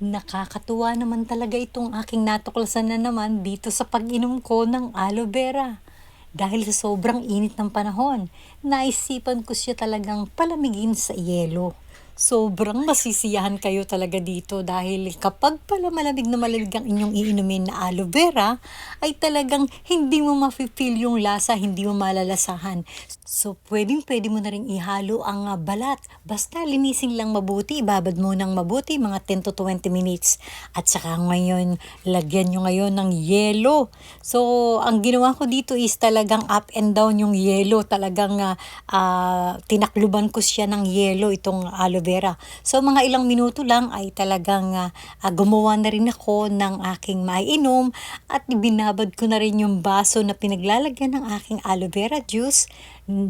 Nakakatuwa naman talaga itong aking natuklasan na naman dito sa pag-inom ko ng aloe vera. Dahil sa sobrang init ng panahon, naisipan ko siya talagang palamigin sa yelo. Sobrang masisiyahan kayo talaga dito dahil kapag pala malamig na malamig ang inyong iinumin na aloe vera, ay talagang hindi mo mafe-feel yung lasa, hindi mo malalasahan. So, pwedeng pwede mo na rin ihalo ang ah, balat. Basta linisin lang mabuti, ibabad mo ng mabuti, mga 10 to 20 minutes. At saka ngayon, lagyan nyo ngayon ng yelo. So, ang ginawa ko dito is talagang up and down yung yelo. Talagang ah, ah, tinakluban ko siya ng yelo, itong aloe vera. So, mga ilang minuto lang ay talagang ah, ah, gumawa na rin ako ng aking maiinom at binabad ko na rin yung baso na pinaglalagyan ng aking aloe vera juice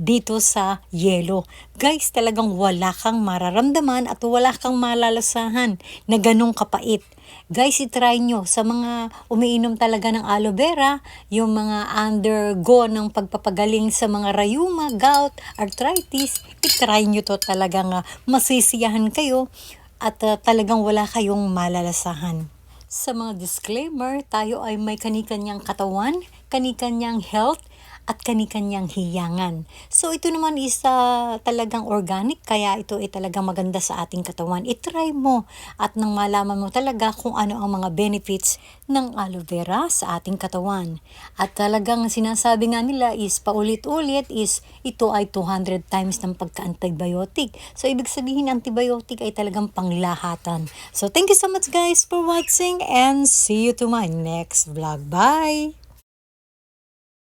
dito sa yelo. Guys, talagang wala kang mararamdaman at wala kang malalasahan na ganong kapait. Guys, itry nyo sa mga umiinom talaga ng aloe vera, yung mga undergo ng pagpapagaling sa mga rayuma, gout, arthritis, itry nyo to talagang ah, masisiyahan kayo at ah, talagang wala kayong malalasahan. Sa mga disclaimer, tayo ay may kanikanyang katawan, kanikanyang health, at kanikanyang hiyangan. So ito naman is ah, talagang organic kaya ito ay talagang maganda sa ating katawan. I-try mo at nang malaman mo talaga kung ano ang mga benefits ng aloe vera sa ating katawan. At talagang sinasabi nga nila is paulit-ulit is ito ay 200 times ng pagka-antibiotic. So ibig sabihin antibiotic ay talagang panglahatan. So thank you so much guys for watching and see you to my next vlog. Bye!